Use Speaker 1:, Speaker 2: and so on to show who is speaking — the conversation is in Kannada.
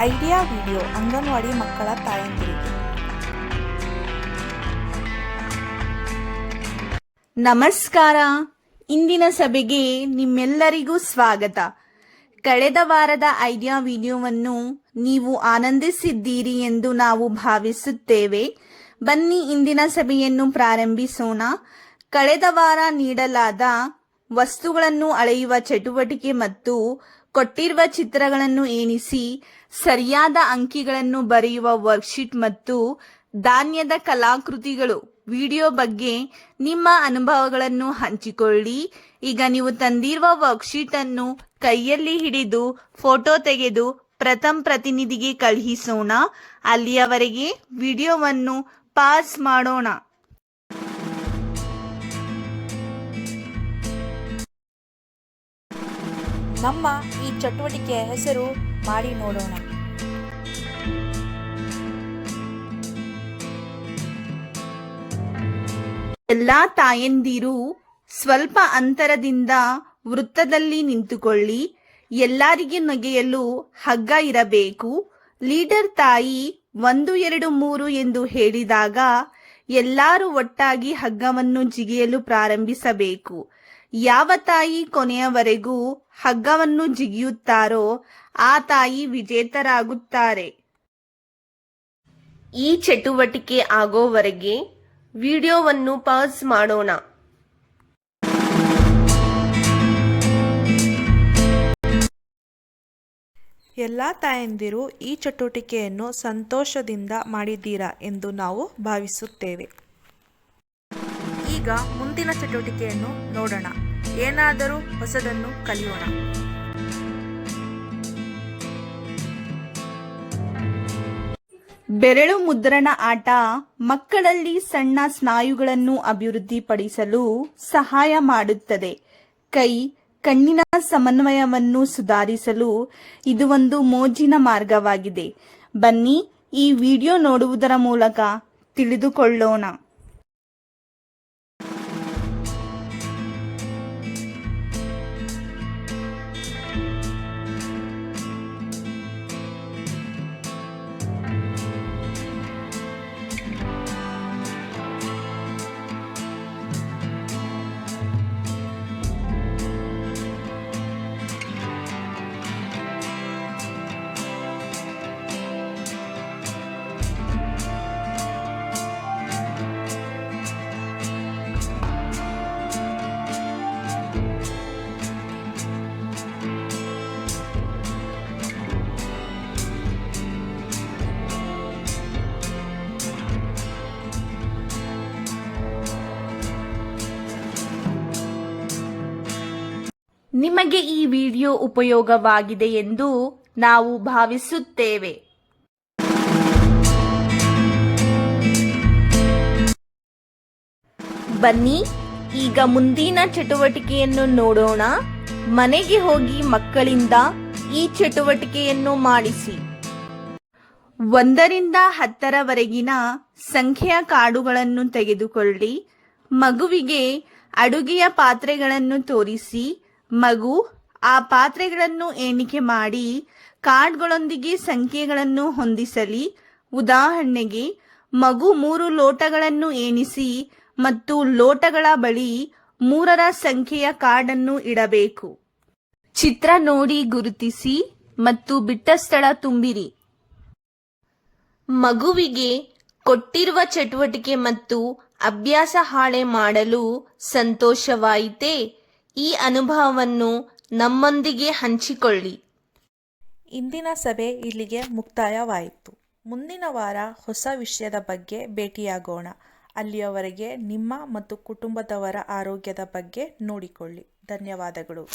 Speaker 1: ಐಡಿಯಾ ವಿಡಿಯೋ ಅಂಗನವಾಡಿ ಮಕ್ಕಳ ತಾಯಂದಿರಿಗೆ.
Speaker 2: ನಮಸ್ಕಾರ. ಇಂದಿನ ಸಭೆಗೆ ನಿಮ್ಮೆಲ್ಲರಿಗೂ ಸ್ವಾಗತ. ಕಳೆದ ವಾರದ ಐಡಿಯಾ ವಿಡಿಯೋವನ್ನು ನೀವು ಆನಂದಿಸಿದ್ದೀರಿ ಎಂದು ನಾವು ಭಾವಿಸುತ್ತೇವೆ. ಬನ್ನಿ ಇಂದಿನ ಸಭೆಯನ್ನು ಪ್ರಾರಂಭಿಸೋಣ. ಕಳೆದ ವಾರ ನೀಡಲಾದ ವಸ್ತುಗಳನ್ನು ಅಳೆಯುವ ಚಟುವಟಿಕೆ ಮತ್ತು ಕೊಟ್ಟಿರುವ ಚಿತ್ರಗಳನ್ನು ಎಣಿಸಿ ಸರಿಯಾದ ಅಂಕಿಗಳನ್ನು ಬರೆಯುವ ವರ್ಕ್ಶೀಟ್ ಮತ್ತು ಧಾನ್ಯದ ಕಲಾಕೃತಿಗಳು. ವಿಡಿಯೋ ಬಗ್ಗೆ ನಿಮ್ಮ ಅನುಭವಗಳನ್ನು ಹಂಚಿಕೊಳ್ಳಿ. ಈಗ ನೀವು ತಂದಿರುವ ವರ್ಕ್ಶೀಟ್ ಅನ್ನು ಕೈಯಲ್ಲಿ ಹಿಡಿದು ಫೋಟೋ ತೆಗೆದು ಪ್ರಥಮ ಪ್ರತಿನಿಧಿಗೆ ಕಳುಹಿಸೋಣ. ಅಲ್ಲಿಯವರೆಗೆ ವಿಡಿಯೋವನ್ನು ಪಾಸ್ ಮಾಡೋಣ.
Speaker 1: ನಮ್ಮ ಚಟುವಟಿಕೆಯ ಹೆಸರು ಮಾಡಿ ನೋಡೋಣ.
Speaker 2: ಎಲ್ಲಾ ತಾಯಂದಿರು ಸ್ವಲ್ಪ ಅಂತರದಿಂದ ವೃತ್ತದಲ್ಲಿ ನಿಂತುಕೊಳ್ಳಿ. ಎಲ್ಲರಿಗೆ ನಗೆಯಲು ಹಗ್ಗ ಇರಬೇಕು. ಲೀಡರ್ ತಾಯಿ ಒಂದು, ಎರಡು, ಮೂರು ಎಂದು ಹೇಳಿದಾಗ ಎಲ್ಲರೂ ಒಟ್ಟಾಗಿ ಹಗ್ಗವನ್ನು ಜಿಗಿಯಲು ಪ್ರಾರಂಭಿಸಬೇಕು. ಯಾವ ತಾಯಿ ಕೊನೆಯವರೆಗೂ ಹಗ್ಗವನ್ನು ಜಿಗಿಯುತ್ತಾರೋ ಆ ತಾಯಿ ವಿಜೇತರಾಗುತ್ತಾರೆ. ಈ ಚಟುವಟಿಕೆ ಆಗೋವರೆಗೆ ವಿಡಿಯೋವನ್ನು ಪಾಸ್ ಮಾಡೋಣ.
Speaker 1: ಎಲ್ಲ ತಾಯಂದಿರು ಈ ಚಟುವಟಿಕೆಯನ್ನು ಸಂತೋಷದಿಂದ ಮಾಡಿದ್ದೀರಾ ಎಂದು ನಾವು ಭಾವಿಸುತ್ತೇವೆ. ಈಗ ಮುಂದಿನ ಚಟುವಟಿಕೆಯನ್ನು ನೋಡೋಣ. ಏನಾದರೂ ಹೊಸದನ್ನು ಕಲಿಯೋಣ.
Speaker 2: ಬೆರಳು ಮುದ್ರಣ ಆಟ ಮಕ್ಕಳಲ್ಲಿ ಸಣ್ಣ ಸ್ನಾಯುಗಳನ್ನು ಅಭಿವೃದ್ಧಿಪಡಿಸಲು ಸಹಾಯ ಮಾಡುತ್ತದೆ. ಕೈ, ಕಣ್ಣಿನ ಸಮನ್ವಯವನ್ನು ಸುಧಾರಿಸಲು ಇದು ಒಂದು ಮೋಜಿನ ಮಾರ್ಗವಾಗಿದೆ. ಬನ್ನಿ ಈ ವಿಡಿಯೋ ನೋಡುವುದರ ಮೂಲಕ ತಿಳಿದುಕೊಳ್ಳೋಣ. ನಿಮಗೆ ಈ ವಿಡಿಯೋ ಉಪಯೋಗವಾಗಿದೆ ಎಂದು ನಾವು ಭಾವಿಸುತ್ತೇವೆ. ಬನ್ನಿ, ಈಗ ಮುಂದಿನ ಚಟುವಟಿಕೆಯನ್ನು ನೋಡೋಣ. ಮನೆಗೆ ಹೋಗಿ ಮಕ್ಕಳಿಂದ ಈ ಚಟುವಟಿಕೆಯನ್ನು ಮಾಡಿಸಿ. ಒಂದರಿಂದ ಹತ್ತರವರೆಗಿನ ಸಂಖ್ಯೆಯ ಕಾಡುಗಳನ್ನು ತೆಗೆದುಕೊಳ್ಳಿ. ಮಗುವಿಗೆ ಅಡುಗೆಯ ಪಾತ್ರೆಗಳನ್ನು ತೋರಿಸಿ. ಮಗು, ಆ ಪಾತ್ರೆಗಳನ್ನು ಎಣಿಕೆ ಮಾಡಿ, ಕಾರ್ಡ್ಗಳೊಂದಿಗೆ ಸಂಖ್ಯೆಗಳನ್ನು ಹೊಂದಿಸಲಿ. ಉದಾಹರಣೆಗೆ, ಮಗು ಮೂರು ಲೋಟಗಳನ್ನು ಎಣಿಸಿ ಮತ್ತು ಲೋಟಗಳ ಬಳಿ ಮೂರರ ಸಂಖ್ಯೆಯ ಕಾರ್ಡನ್ನು ಇಡಬೇಕು. ಚಿತ್ರ ನೋಡಿ ಗುರುತಿಸಿ ಮತ್ತು ಬಿಟ್ಟ ಸ್ಥಳ ತುಂಬಿರಿ. ಮಗುವಿಗೆ ಕೊಟ್ಟಿರುವ ಚಟುವಟಿಕೆ ಮತ್ತು ಅಭ್ಯಾಸ ಹಾಳೆ ಮಾಡಲು ಸಂತೋಷವಾಯಿತೇ? ಈ ಅನುಭವವನ್ನು ನಮ್ಮೊಂದಿಗೆ ಹಂಚಿಕೊಳ್ಳಿ.
Speaker 1: ಇಂದಿನ ಸಭೆ ಇಲ್ಲಿಗೆ ಮುಕ್ತಾಯವಾಯಿತು. ಮುಂದಿನ ವಾರ ಹೊಸ ವಿಷಯದ ಬಗ್ಗೆ ಭೇಟಿಯಾಗೋಣ. ಅಲ್ಲಿಯವರೆಗೆ ನಿಮ್ಮ ಮತ್ತು ಕುಟುಂಬದವರ ಆರೋಗ್ಯದ ಬಗ್ಗೆ ನೋಡಿಕೊಳ್ಳಿ. ಧನ್ಯವಾದಗಳು.